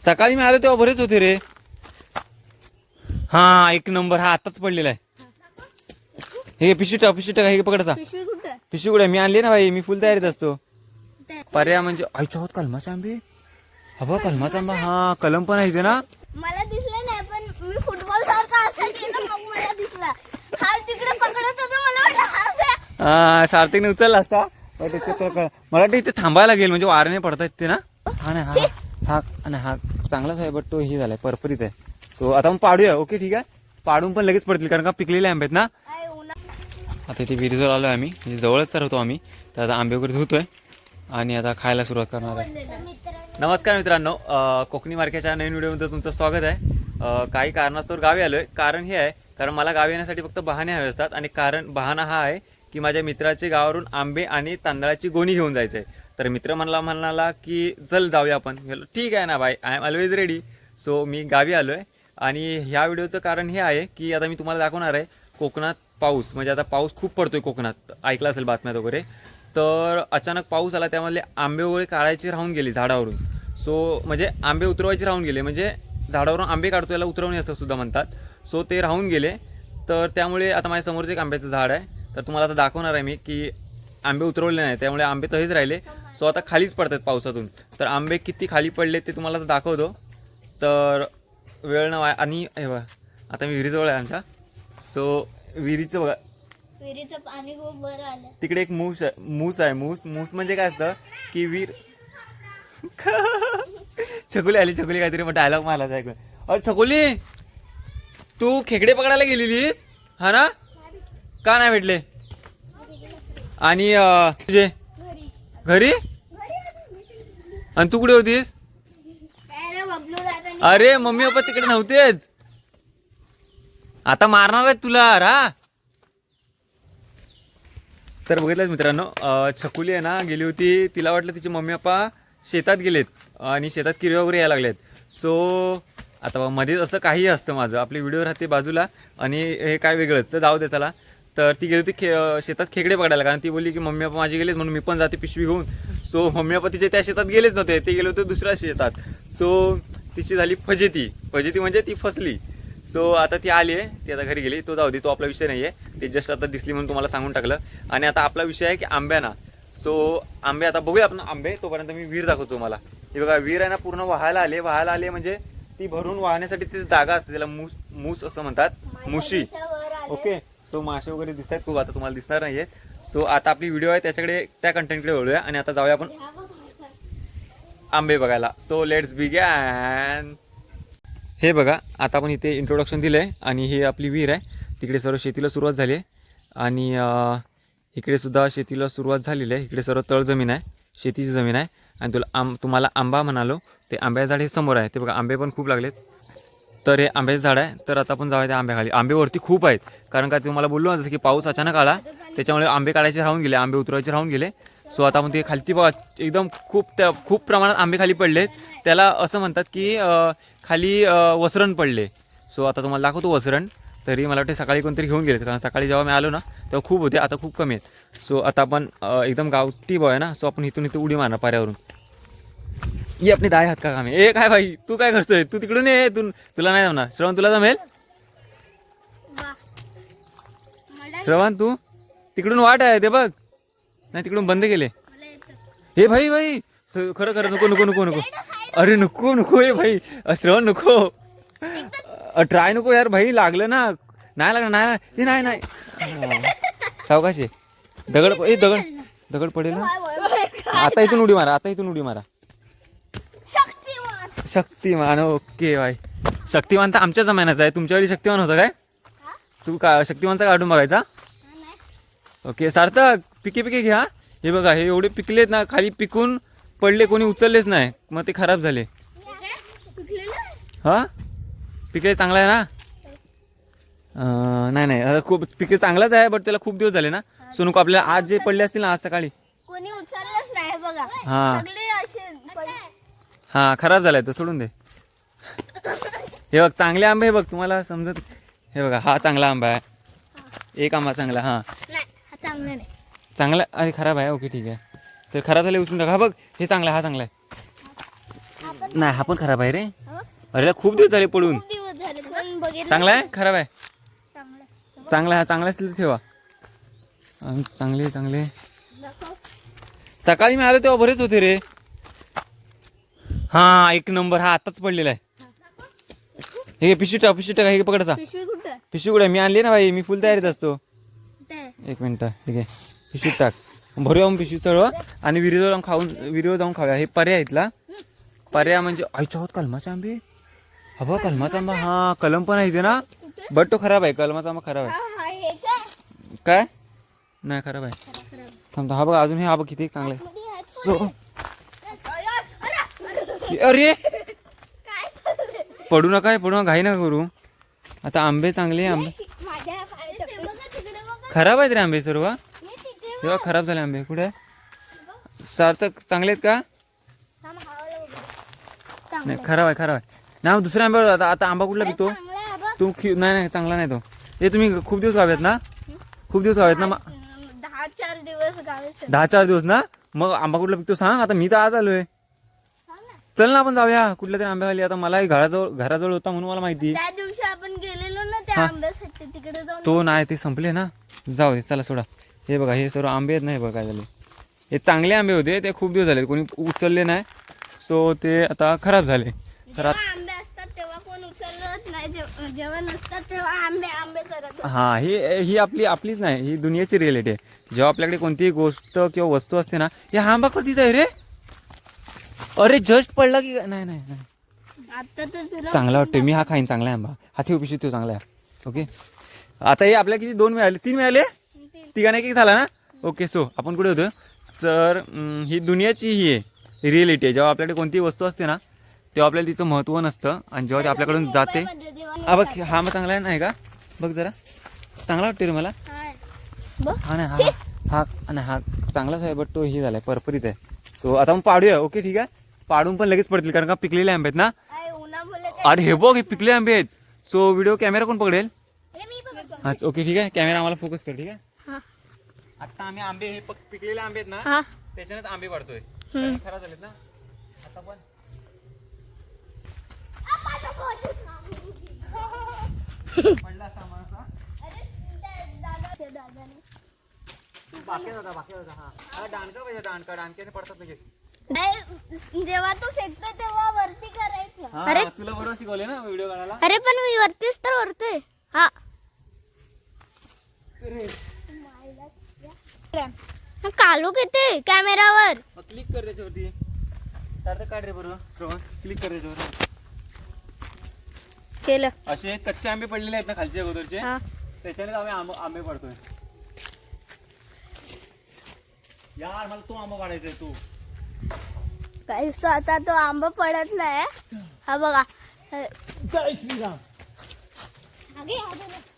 सकाळी मी आलो तेव्हा बरेच होते रे. हा एक नंबर. हा आताच पडलेला आहे. हे पिशवी टाक पिशवी टाक हे पकडाचा पिशवी कुठं? पिशवी कुठे मी आणली ना भाई मी फुल तयारीत असतो. पर्याय म्हणजे आईच्या होत कलमाचे आंबे? हा बघ कलमाचा आंबा हा कलम पण आहे इथे ना? मला दिसलं नाही पण मी फुटबॉल सारखा असा केला मग मला दिसला. हा तिकडे पकडत होता मला वाटलं बे- सार्थकने उचलला असता. पण त्याच्यात तो कळ- मला वाटतं इथे थांबायला लागेल म्हणजे वारणे पडतायत ते ना? हा नाही हा. हा आणि हा चांगलाच आहे बट तो हे झालाय परपरीत आहे. सो आता मग पाडूया. ओके ठीक आहे. पाडून पण लगेच पडतील कारण का पिकलेले आंबे आहेत ना? आता इथे विहिरीजवळ आलो आम्ही. म्हणजे जवळच तर होतो आम्ही. तर आता आंबे वगैरे धुतोय. आणि आता खायला सुरुवात करणार आहे. नमस्कार मित्रांनो. कोकणी मार्केटच्या नवीन व्हिडिओमध्ये तुमचं स्वागत आहे. काही कारणास्तव गावी आलोय. कारण हे आहे कारण मला गावी येण्यासाठी फक्त बहाणे हवे असतात. आणि कारण बहाणा हा आहे की माझ्या मित्राचे गावावरून आंबे आणि तांदळाची गोणी घेऊन जायचं आहे तर मित्र म्हणला म्हणाला की चल जाऊया आपण. मी ठीक आहे ना bye I am always ready so मी गावी आलो आहे आणि ह्या व्हिडिओचं कारण हे आहे की आता मी तुम्हाला दाखवणार आहे कोकणात पाऊस म्हणजे आता पाऊस खूप पडतो आहे कोकणात. ऐकला असेल बातम्यात वगैरे. तर अचानक पाऊस आला त्यामधले आंबे वगैरे काढायचे राहून गेले झाडावरून. सो म्हणजे आंबे उतरवायचे राहून गेले म्हणजे झाडावरून आंबे काढतो याला उतरवणे असं सुद्धा म्हणतात. सो ते राहून गेले. तर त्यामुळे आता माझ्यासमोरचं एक आंब्याचं झाड आहे. तर तुम्हाला आता दाखवणार आहे मी की आंबे उतरवले नाही त्यामुळे आंबे तसेच राहिले. सो आता खालीच पडतात पावसातून. तर आंबे किती खाली पडले ते तुम्हाला आता दाखवतो. तर वेळ न वाय आणि आता मी विहिरीजवळ आहे आमच्या. सो विहिरीचं बघा. विहिरीचं पाणी खूप बरं आलं तिकडे एक मूस आहे मूस आहे मूस. मूस म्हणजे काय असतं की वीर छकुली आली छकुली काहीतरी मग डायलॉग मारला ऐकून. अरे छकुली तू खेकडे पकडायला गेलेलीस? हा ना? का नाही भेटले? आणि तुझे घरी? आणि तू कुठे होतीस? अरे मम्मी पप्पा तिकडे नव्हतेच. आता मारणार आहेत तुला रा. तर बघितलंच मित्रांनो छकुली आहे ना गेली होती. तिला वाटलं तिचे मम्मी पप्पा शेतात गेलेत आणि शेतात किरवे वगैरे यायला लागलेत. सो आता मध्येच असं काही असतं माझं. आपली व्हिडिओ राहते बाजूला आणि हे काय वेगळंच. तर जाऊ दे चला. तर ती गेली होती खे शेतात खेकडे पकडायला. कारण ती बोलली की मम्मी पप्पा माझे गेलेत म्हणून मी पण जाते पिशवी घेऊन. सो मम्मी पप्पा तिचे त्या शेतात गेलेच नव्हते. ते गेले होते दुसऱ्या शेतात. सो तिची झाली फजेती. फजेती म्हणजे ती फसली. सो आता ती आली आहे. ती आता घरी गेली. तो जाऊ दे तो आपला विषय नाही आहे ते जस्ट आता दिसली म्हणून तुम्हाला सांगून टाकलं. आणि आता आपला विषय आहे की आंब्याना सो आंबे आता बघूया आपण आंबे. तोपर्यंत मी विहीर दाखवतो तुम्हाला. हे बघा विहीर आहे ना पूर्ण वाहायला आले वाहायला आले म्हणजे ती भरून वाहण्यासाठी तिथे जागा असते. त्याला मूस मूस असं म्हणतात. मुशी. वर ओके सो मासे वगैरे दिसत आहेत खूप आता तुम्हाला दिसणार नाही आहेत सो आता आपली व्हिडिओ आहे त्याच्याकडे त्या कंटेंटकडे वळूया आणि आता जाऊया आपण आंबे बघायला. सो लेट्स बिगॅन हे बघा आता आपण इथे इंट्रोडक्शन दिलं आहे आणि ही आपली विहीर आहे. तिकडे सर्व शेतीला सुरुवात झाली आहे. आणि इकडे सुद्धा शेतीला सुरुवात झालेली आहे. इकडे सर्व तळ जमीन आहे शेतीची जमीन आहे. आणि तुला आम तुम्हाला आंबा म्हणालो ते आंब्या झाड हे समोर आहे. ते बघा आंबे पण खूप लागलेत. तर हे आंब्याचं झाड आहे. तर आता आपण जाऊया त्या आंब्याखाली. आंबेवरती खूप आहेत. कारण का तुम्हाला बोललो ना जसं की पाऊस अचानक आला त्याच्यामुळे आंबे काढायचे राहून गेले आंबे उतरवायचे राहून गेले. सो आता आपण ते खालती बघा एकदम खूप त्या खूप प्रमाणात आंबे खाली पडलेत. त्याला असं म्हणतात की खाली वसरण पडले. सो आता तुम्हाला दाखवतो वसरण. तरी मला वाटते सकाळी कोणतरी घेऊन गेले कारण सकाळी जेव्हा मी आलो ना तेव्हा खूप होते आता खूप कमी आहेत. सो आता आपण एकदम गावठी बॉय ना सो आपण इथून इथं उडी मारणार पाऱ्यावरून. ये आपली दाय हात का कामे ए काय भाई तू काय करतोय? तू तिकडून ये तू तुला नाही जमणार. श्रवण तुला जमेल? श्रवण तू? तिकडून वाट आहे ते बघ. नाही तिकडून बंद केले. हे भाई भाई. खरं खरं नको नको नको नको. अरे नको नको हे भाई. श्रवण नको. ट्राय नको यार भाई. लागलं ना. नाही लागलं नाही हे नाही नाही. सावकाश आहे दगड ए दगड दगड पडेल आता इथून उडी मारा आता इथून उडी मारा. शक्तिमान ओके भाई शक्तिमान तर आमच्या जमान्याचा आहे. तुमच्या वेळी शक्तिमान होता काय? तू का शक्तिमानचा काढून बघायचा. ओके सार्थक पिके पिके घ्या. हे बघा हे एवढे पिकलेत ना खाली पिकून पडले कोणी उचललेच नाही. मग ते खराब झाले? हा? पिकले चांगला आहे ना? नाही नाही आता खूप पिके चांगलाच आहे बट त्याला खूप दिवस झाले ना. सो नको आपल्याला आज जे पडले असतील ना आज सकाळी. कोणी उचललंच नाही बघा. हा. हा खराब झालाय तर सोडून दे. हे बघ चांगले आंबे हे बघ तुम्हाला समजत हे बघा हा चांगला आंबा आहे. एक आंबा चांगला हा. हा चांगला नाही. चांगला अरे खराब आहे ओके ठीक आहे. चल खराब झाले उचलून टाका. हा बघ हे चांगला हा चांगला आहे. नाही हा पण खराब आहे रे. हो? अरे खूप दिवस झाले पडून चांगला आहे? खराब आहे? चांगलं आहे. चांगला असतील ठेवा. चांगले चांगले. सकाळी मी आलो तेव्हा बरेच होते रे. हा एक नंबर. हा आताच पडलेला आहे. हे पिशवी टाक पिशवी टाका हे पकडायचा पिशवी कुठं? पिशवी कुठे? मी आणली ना भाई मी फुल तयारीत असतो. एक मिनटं ठीक आहे पिशवीत टाक. भरूया मग पिशवी सर्व आणि विहिरीवर जाऊन खाऊन विहिरीवर जाऊन खाऊया. हे पर्याय ना पर्याय म्हणजे आईच्या होत कलमाचे आंबे हा बघ कलमाचा आंबा हा कलम पण आहे इथे ना बट तो खराब आहे कलमाचा आंबा खराब आहे. काय? नाही खराब आहे. खरं, खरं. थांब हा बघ अजून हे हा बघ किती चांगलं आहे. सो अरे? पडू नका पडू नका घाई नका करू. आता आंबे चांगले आंबे. खराब आहेत रे आंबे सर्व. हे तेव्हा खराब झाले आंबे. कुठे? सार्थक चांगले आहेत का? नाही खराब आहे खराब आहे. नाही मग दुसऱ्या आंब्यावर आता आता आंबा कुठला पिकतो? चांगलं आहे बघ. तू खि नाही नाही चांगला नाही तो. हे तुम्ही खूप दिवस गाव्यात ना? खूप दिवस गाव्यात ना दहा चार दिवस. दहा चार दिवस ना? मग आंबा कुठला पिकतो सांग. आता मी तर आज आलोय. चल ना आपण जाऊया. कुठल्या तरी आंब्याखाली. आता मला घराजवळ घराजवळ होता म्हणून मला माहिती. त्या दिवशी आपण गेलेलो ना त्या आंब्यासाठी तिकडे जाऊन तो नाही ते संपले ना. जाऊ दे चला सोडा. हे बघा हे सर्व आंबे आहेत नाही बघा काय झाले. हे चांगले आंबे होते ते खूप दिवस झाले कोणी उचलले नाही. सो ते आता खराब झाले. तर जेव्हा आंबे असतात तेव्हा कोण उचलत नाही. जेव्हा जेव्हा नसतात तेव्हा आंबे आंबे करत हा ही ही आपली आपलीच नाही. ही दुनियाची रियालिटी आहे. जेव्हा आपल्याकडे कोणतीही गोष्ट किंवा वस्तू असते ना हे हा आंबा कधीच आहे रे. अरे जस्ट पडला की? नाही नाही नाही. आता तर तुला चांगला वाटतोय. मी हा खाईन चांगला आहे आंबा. हा ठेव पिशवी तो चांगला आहे. ओके आता हे आपल्याला किती? दोन मिळाले. तीन मिळाले? तीन. तिघा नाही की झाला ना? ओके सो आपण कुठे होतो? तर अं, ही दुनियाची ही आहे. रिअलिटी आहे. जेव्हा आपल्याकडे कोणतीही वस्तू असते ना तेव्हा आपल्याला तिचं महत्त्व नसतं आणि जेव्हा ते आपल्याकडून जाते हा बघ हा आंबा चांगला आहे नाही का? बघ जरा. चांगला वाटतोय रे मला. हा नाही हा. हा नाही हा चांगलाच आहे बट तो हे झालाय परपरीत आहे. सो आता मग पाडूया. ओके ठीक आहे? पाडून पण लगेच पडतील कारण का पिकलेले आंबे आहेत ना? अरे हे बघ हे पिकले आंबे आहेत. सो व्हिडिओ कॅमेरा कोण पकडेल? हे ओके ठीक आहे. कॅमेरा आम्हाला फोकस कर ठीक आहे? आता आम्ही आंबे हे पक- पिकलेले आंबे आहेत ना त्याच्यानेच आंबे पाडतोय. हम्म. खराब झालेत ना. आता पण. पडला सामान असा. अरे त्या दादा त्या दादाने बाकी होता बाकी होता हा. दांडका पाहिजे दांडका दांडक्याने पडतात लगेच. नाही, जेव्हा तू फेकतो तेव्हा वरती करायचं. हा, अरे तुला बरोबर शिकवले ना व्हिडिओ काढायला? अरे पण मी वरतीच तर वरतोय हा. कालू किती? कॅमेरावर. मग क्लिक कर त्याच्यावरती. काढ रे बरोबर श्रवण. क्लिक कर त्याच्यावर. केलं. असे कच्चे आंबे पडलेले आहेत ना खालच्या अगोदरचे? हा. त्याच्यानेच आम्ही आंब आंबे पाडतोय. यार मला तो आंबा पाडायचा आहे तू. काहीच तो आता तो आंबा पडत नाही. हा बघा. जय श्रीराम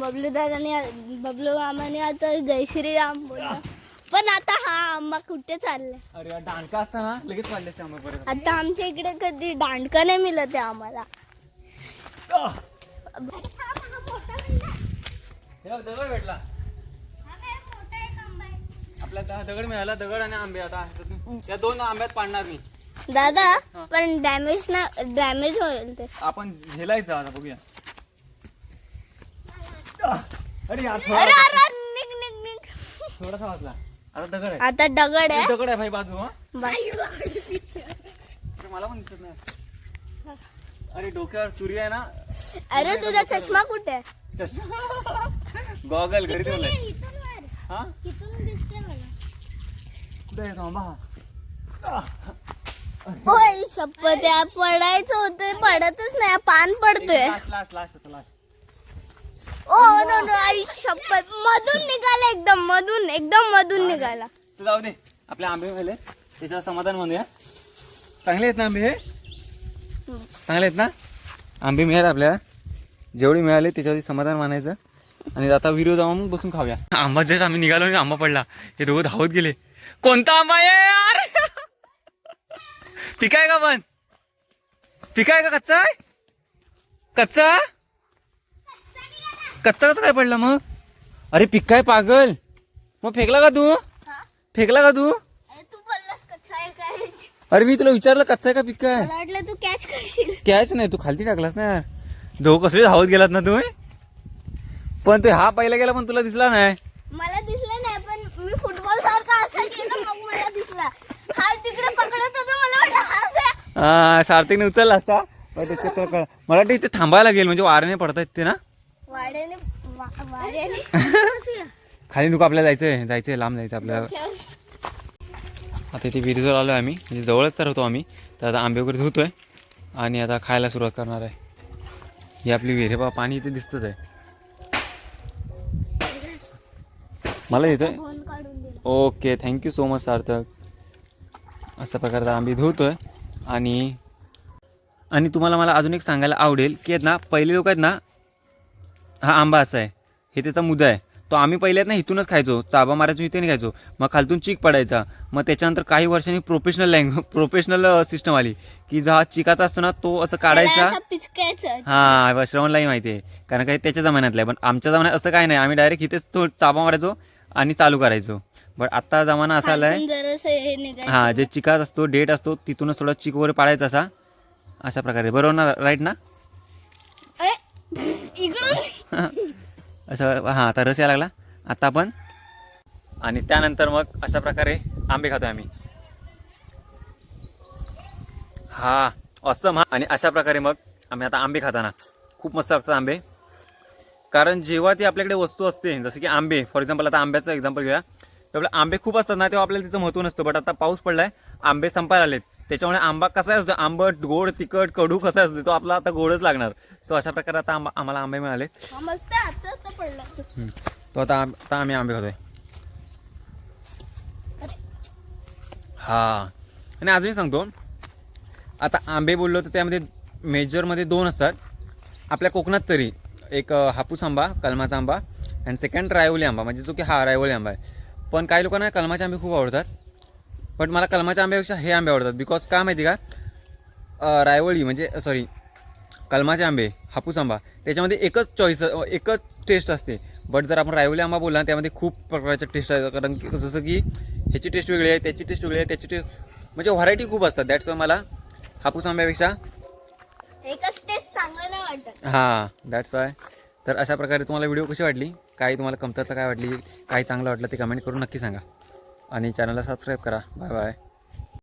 बबलू दादाने बबलू मामाने आता जय श्रीराम बोलला. पण आता हा आंबा कुठे चाललाय? अरे यार दांडका असता ना लगेच पाडले असते आंबे परत. आता आमच्या इकडे कधी दांडका नाही मिळत आहे आम्हाला. आह! हे बघ, दगड भेटला. आपल्याला दगड मिळाला दगड आणि आंबे आता. या दोन आंब्यात पाडणार मी. दादा पण डॅमेज ना डॅमेज होईल ते. आपण झेलायचं आता बघूया! अरे यार अरे अरे निघ निघ निघ. थोडासा वाचला आता दगड आहे. आता दगड आहे. दगड आहे भाई बाजू हा. मला पण दिसत नाही. अरे डोक्यावर सूर्य आहे ना. अरे तुझा चष्मा कुठे आहे? चष्मा. गॉगल घरी ठेवलाय. हा? दिसते मला कुठे आहे थांबा आह! होय शपथ या पडायचं होतं पडतच नाही पान पडतोय. Last last last oh no no आई शपथ. मधून निघाला एकदम मधून एकदम मधून निघाला. तर जाऊ दे. आपले आंबे मिळाले त्याच्यावर समाधान म्हणूया चांगले आहेत ना आंबे हे? चांगले आहेत ना? आंबे मिळाले आपल्याला. जेवढे मिळाले त्याच्यावरती समाधान मानायचं. आणि आता विरो जाऊन मग बसून खाऊया. आंबा जर आम्ही निघालो आणि आंबा पडला हे दोघं धावत गेले. कोणता आंबा आहे यार? पिकाय का पण? पिकाय का कच्चा? आहे कच्चा? कच्चा कसं काय पडला मग? अरे पिकाय पागल. मग फेकला का तू? फेकला का तू? तू बोललास कच्चा आहे काय? अरे मी तुला विचारलं कच्चा आहे का पिक्का आहे मला वाटलं तू कॅच करशील. कॅच नाही तू खालती टाकलास ना. दोघ कसले धावत गेलात ना तुम्ही पण ते हा पहिला गेला पण तुला दिसला नाही? मला दिसलं नाही पण मी फुटबॉल सारखा असा केला मग मला दिसला. हा तिकडे पकडत होता मला वाटलं हा? हा सार्थकने उचलला असता. पण ते- ते- ते- मला वाटतं इथे थांबायला लागेल म्हणजे वाऱ्याने पडतायत ते ना? वाड्याने वा- वाड्याने खाली नको आपल्याला जायचंय जायचंय लांब जायचं आपल्याला. आता इथे विहिरीजवळ आलो आम्ही. म्हणजे जवळच तर होतो आम्ही. तर आता आंबे वगैरे धुतोय आणि आता खायला सुरुवात करणार आहे. ही आपली विहीर बा पाणी इथे दिसतच आहे. मला दिला. Okay thank you so much Sarthak. अशा प्रकारचा आंबे धुतोय. आणि आणि तुम्हाला मला अजून एक सांगायला आवडेल की आहेत ना पहिले लोक आहेत ना हा आंबा असा आहे. हे त्याचा मुद्दा आहे. तो आम्ही पहिले आहेत ना इथूनच खायचो. चाबा मारायचो इथे नाही खायचो. मग खालतून चीक पडायचा. मग त्याच्यानंतर काही वर्षांनी प्रोफेशनल लँग प्रोफेशनल सिस्टम आली. की जो हा चिकाचा असतो ना तो असं काढायचा. हां श्रवणलाही माहिती आहे. कारण काही त्याच्या जमान्यातलं आहे. पण आमच्या जमान्यात असं काय नाही. आम्ही डायरेक्ट इथेच तो चाबा मारायचो. आणि चालू करायचो. बट आत्ता जमाना असा आला आहे खालून जरासं हे हां जे चिकात असतो डेट असतो तिथूनच थोडा चिक वगैरे पाडायचा असा. अशा प्रकारे. बरोबर ना? राईट ना असं हां आता रस यायला लागला. आता आपण आणि त्यानंतर मग अशा प्रकारे आंबे खातोय आम्ही. हा असं हा. आणि अशा प्रकारे मग आम्ही आता आंबे खाताना. खूप मस्त लागतात आंबे. कारण जेव्हा ती आपल्याकडे वस्तू असते जसं की आंबे फॉर एक्झाम्पल आता आंब्याचं एक्झाम्पल घेऊया. तेव्हा आंबे खूप असतात ना तेव्हा आपल्याला तिचं महत्त्व नसतं बट आता पाऊस पडलाय आंबे संपायला आलेत त्याच्यामुळे आंबा कसा असतो? आंबट गोड तिखट कडू कसा असतो? तो आपला आता गोडच लागणार. सो अशा प्रकारे आता आंबा आम्हाला आंबे मिळाले. तो आता आता आम्ही आंबे खातोय. हा. आणि अजूनही सांगतो आता आंबे बोललो तर त्यामध्ये मेजरमध्ये दोन असतात. आपल्या कोकणात तरी. एक हापूस आंबा कलमाचा आंबा अँड सेकंड रायवली आंबा म्हणजे जो की हा रायवली आंबा आहे. पण काही लोकांना कलमाचे आंबे खूप आवडतात. पण मला कलमाच्या आंब्यापेक्षा हे आंबे आवडतात बिकॉज का माहिती का? रायवळी म्हणजे सॉरी कलमाचे आंबे हापूस आंबा त्याच्यामध्ये एकच चॉईस एकच टेस्ट असते. बट जर आपण रायवली आंबा बोलला त्यामध्ये खूप प्रकारच्या टेस्ट आहेत कारण की जसं की ह्याची टेस्ट वेगळी आहे त्याची टेस्ट वेगळी आहे त्याची टेस्ट म्हणजे व्हरायटी खूप असतात. दॅट्स मला हापूस आंब्यापेक्षा एकच टेस्ट हां दॅट्स वाय तर अशा प्रकारे तुम्हाला व्हिडिओ कशी वाटली? काही तुम्हाला कमतरता काय वाटली? काही चांगलं वाटलं ते कमेंट करून नक्की सांगा. आणि चॅनलला सबस्क्राईब करा. Bye bye